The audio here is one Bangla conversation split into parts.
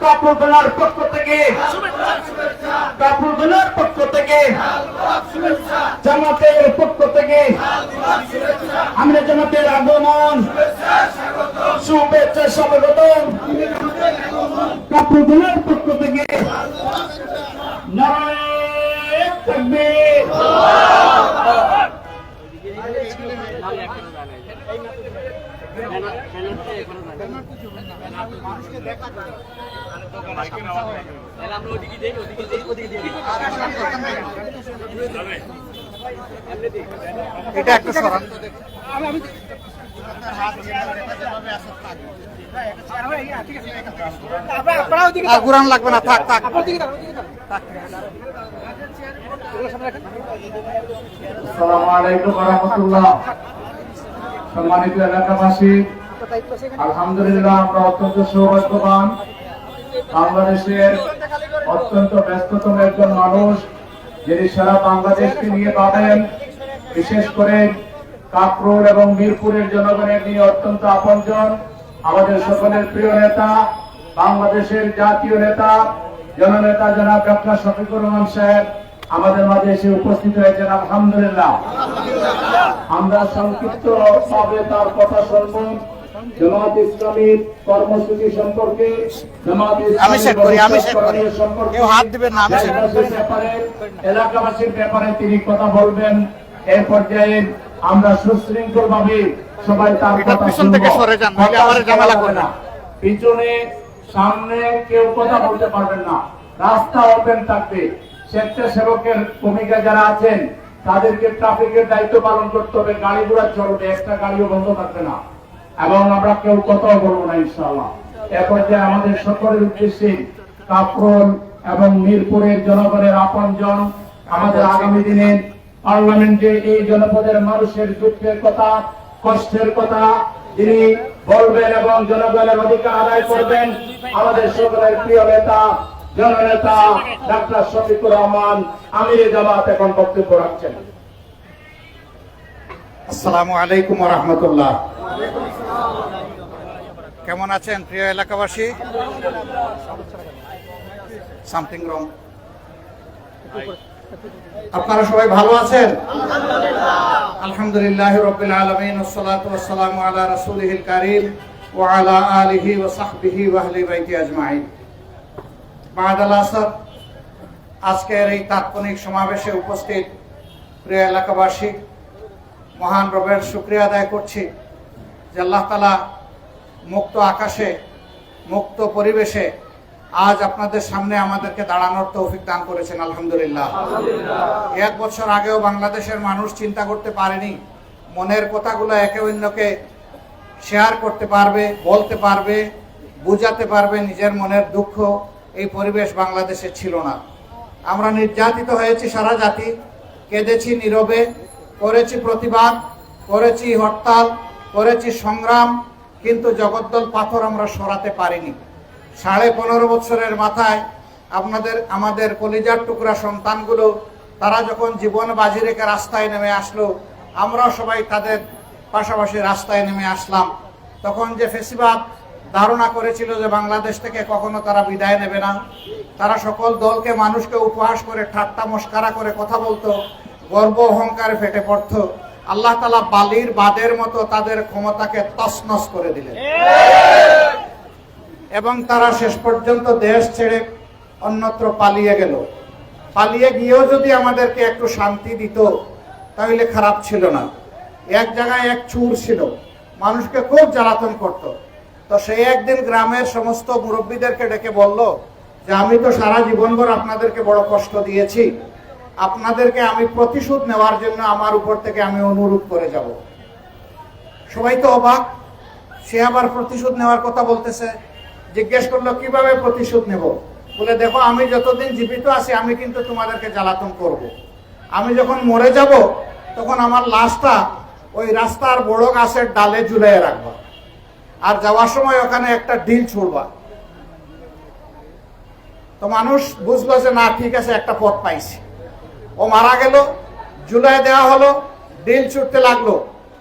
কাপুরবেলার পক্ষ থেকে কাপুরবেলার পক্ষ থেকে, জামাতের পক্ষ থেকে, আমরা জামাতের আগমন, শুভেচ্ছা, স্বাগতম। কাপুরবেলার পক্ষ থেকে, নারায়ণ তাকবীর এটা একটু সরান। ঘুরান লাগবে না থাক থাক। আসসালামু আলাইকুম রাহমাতুল্লাহ। সম্মানিত এলাকাবাসী, আলহামদুলিল্লাহ আমরা অত্যন্ত সৌভাগ্যবান। বাংলাদেশের অত্যন্ত ব্যস্ততম একজন মানুষ, যিনি সারা বাংলাদেশকে নিয়ে পাবেন বিশেষ করে কাকরোল এবং মিরপুরের জনগণের নিয়ে অত্যন্ত আপনজন। আমাদের সকলের প্রিয় নেতা, বাংলাদেশের জাতীয় নেতা, জননেতা জনাব ডক্টর শফিকুর রহমান সাহেব আমাদের মাঝে এসে উপস্থিত হয়েছেন আলহামদুলিল্লাহ। আমরা সংক্ষিপ্ত ভাবে তার কথা শুনব। জামাত ইসলামীর কর্মসূচি সম্পর্কে জামাত। এলাকাবাসীর ব্যাপারে এলাকাবাসীর ব্যাপারে তিনি কথা বলবেন। পর্যায়ে আমরা সুশৃঙ্খল ভাবে সবাই তার কথা শুনব। না। পিছনে সামনে কেউ কথা বলতে পারবেন না। রাস্তা ওপেন থাকবে। স্বেচ্ছাসেবকের ভূমিকা যারা আছেন, তাদেরকে ট্রাফিকের দায়িত্ব পালন করতে হবে, গাড়ি ঘোড়া চলবে, একটা গাড়িও বন্ধ থাকবে না। এবং আমরা কেউ কথাও বলব না, ইনশাআল্লাহ। এরপর যে আমাদের সকলের উদ্দেশ্যে কাপড় এবং মিরপুরের জনগণের আপনজন আমাদের আগামী দিনের পার্লামেন্টে এই জনপদের মানুষের দুঃখের কথা, কষ্টের কথা তিনি বলবেন এবং জনগণের অধিকার আদায় করবেন। আমাদের সকলের প্রিয় নেতা জননেতা ডাক্তার শফিকুর রহমান, আমির জামাত এখন বক্তব্য রাখছেন। আসসালামু আলাইকুম রহমতুল্লাহ। কেমন আছেন প্রিয় এলাকাবাসী? সামথিং রং আপনারা সবাই ভালো আছেন? আলহামদুলিল্লাহ রবিল আলমিন আলা রাসূলিহিল কারীম ওয়া আলা আলিহি ওয়া সাহবিহি ওয়া আহলি বাইতি আজমাইন। বাদাল আসর আজকের এই তাৎক্ষণিক সমাবেশে উপস্থিত প্রিয় এলাকাবাসী মহান রবের শুক্রিয়া আদায় করছি যে আল্লাহ তালা মুক্ত আকাশে মুক্ত পরিবেশে আজ আপনাদের সামনে আমাদেরকে দাঁড়ানোর তৌফিক দান করেছেন আলহামদুলিল্লাহ। এক বছর আগেও বাংলাদেশের মানুষ চিন্তা করতে পারেনি মনের কথাগুলো একে অন্যকে শেয়ার করতে পারবে বলতে পারবে বুঝাতে পারবে নিজের মনের দুঃখ এই পরিবেশ বাংলাদেশে ছিল না। আমরা নির্যাতিত হয়েছি সারা জাতি, কেঁদেছি নীরবে, করেছি প্রতিবাদ, করেছি হরতাল, করেছি সংগ্রাম, কিন্তু জগদ্দল পাথর আমরা সরাতে পারিনি। সাড়ে পনেরো বছরের মাথায় আপনাদের, আমাদের কলিজার টুকরা সন্তানগুলো, তারা যখন জীবন বাজি রেখে রাস্তায় নেমে আসলো, আমরাও সবাই তাদের পাশাপাশি রাস্তায় নেমে আসলাম। তখন যে ফেসিবাদ ধারণা করেছিল যে বাংলাদেশ থেকে কখনো তারা বিদায় নেবে না। তারা সকল দলকে, মানুষকে উপহাস করে, ঠাট্টা মস্কারা করে কথা বলতো, গর্ব অহংকারে ফেটে পড়ত। আল্লাহ তালা বালির বাদের মতো তাদের ক্ষমতাকে তছনছ করে দিলেন। এবং তারা শেষ পর্যন্ত দেশ ছেড়ে অন্যত্র পালিয়ে গেল। পালিয়ে গিয়েও যদি আমাদেরকে একটু শান্তি দিত, তাহলে খারাপ ছিল না। এক জায়গায় এক চুর ছিল। মানুষকে খুব জ্বালাতন করত। তো সেই একদিন গ্রামের সমস্ত মুরব্বীদেরকে ডেকে বলল যে, আমি তো সারা জীবনভর আপনাদেরকে বড় কষ্ট দিয়েছি। আপনাদেরকে আমি প্রতিশোধ নেওয়ার জন্য আমার উপর থেকে আমি অনুরোধ করে যাব। সবাই তো অবাক। সে আবার প্রতিশোধ নেওয়ার কথা বলতেছে। জিজ্ঞেস করল, কীভাবে প্রতিশোধ নেব? বলে, দেখো, আমি যতদিন জীবিত আছি, আমি কিন্তু তোমাদেরকে জ্বালাতন করব। আমি যখন মরে যাব, তখন আমার লাশটা ওই রাস্তার বড় গাছের ডালে ঝুলিয়ে রাখব। আর যাওয়ার সময় ওখানে একটা ডিল ছুড়বা। তো মানুষ বুঝলো যে না, ঠিক আছে, একটা পথ পাইছি। ও মারা গেল, জুলাই দেওয়া হলো, ডিল ছুটতে লাগল।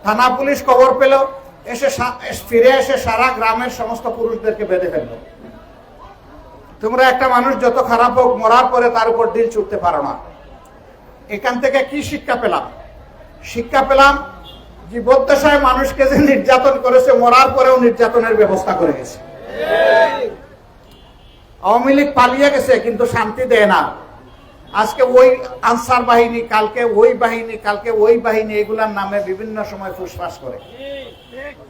থানা পুলিশ খবর পেল, এসে ফিরে এসে সারা গ্রামের সমস্ত পুরুষদেরকে বেঁধে ফেলল। তোমরা একটা মানুষ যত খারাপ হোক, মরার পরে তার উপর ডিল ছুটতে পারো না। এখান থেকে কি শিক্ষা পেলাম? শিক্ষা পেলাম জীবদ্দশায় মানুষকে যে নির্যাতন করেছে, মরার পরেও নির্যাতনের ব্যবস্থা করে গেছে। আওয়ামী লীগ পালিয়ে গেছে, কিন্তু শান্তি দেয় না। আজকে ওই আনসার বাহিনী, কালকে ওই বাহিনী, কালকে ওই বাহিনী, এগুলার নামে বিভিন্ন সময় ফুসফাস করে।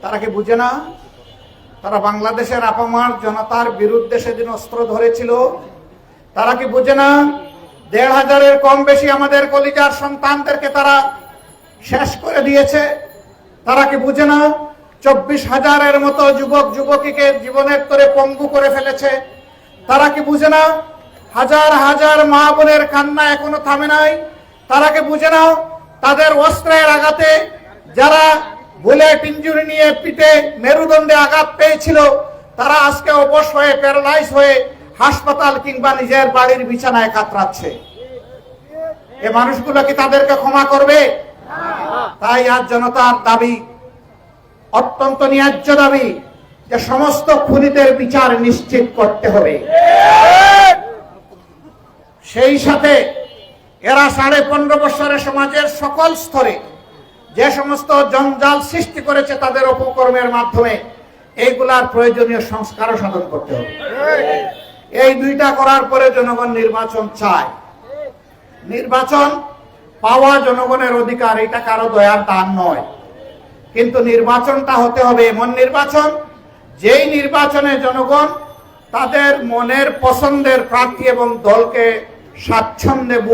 তারা কি বুঝে না? তারা বাংলাদেশের আপামার জনতার বিরুদ্ধে সেদিন অস্ত্র ধরেছিল। তারা কি বুঝে না? দেড় হাজারের কম বেশি আমাদের কলিজার সন্তানদেরকে তারা শেষ করে দিয়েছে। তারা কি বুঝে না? চব্বিশ হাজারের মতো যুবক, যুবতীকে জীবনের তরে পঙ্গু করে ফেলেছে। তারা কি বুঝে না? হাজার হাজার মা বোনের কান্না এখনও থামে নাই। তারা কি বুঝে না? তাদের অস্ত্রের আঘাতে যারা বুলেট ইঞ্জুরি নিয়ে পিঠে মেরুদণ্ডে আঘাত পেয়েছিল, তারা আজকে অবশ হয়ে, প্যারালাইজ হয়ে হাসপাতাল কিংবা নিজের বাড়ির বিছানায় কাতরাচ্ছে। এ মানুষগুলো কি তাদেরকে ক্ষমা করবে? তাই আজ জনতার দাবি, অত্যন্ত ন্যায্য দাবি, যে সমস্ত খুনিদের বিচার নিশ্চিত করতে হবে। সেই সাথে এরা সাড়ে পনেরো বছরের সমাজের সকল স্তরে যে সমস্ত জঞ্জাল সৃষ্টি করেছে তাদের অপকর্মের মাধ্যমে এইগুলার প্রয়োজনীয় সংস্কারও সাধন করতে হবে। এই দুইটা করার পরে জনগণ নির্বাচন চায়। নির্বাচন পাওয়া জনগণের অধিকার, এটা কারও দয়ার দান নয়। কিন্তু নির্বাচনটা হতে হবে এমন নির্বাচন, যেই নির্বাচনে জনগণ তাদের মনের পছন্দের প্রার্থী এবং দলকে স্বাচ্ছন্দ্যে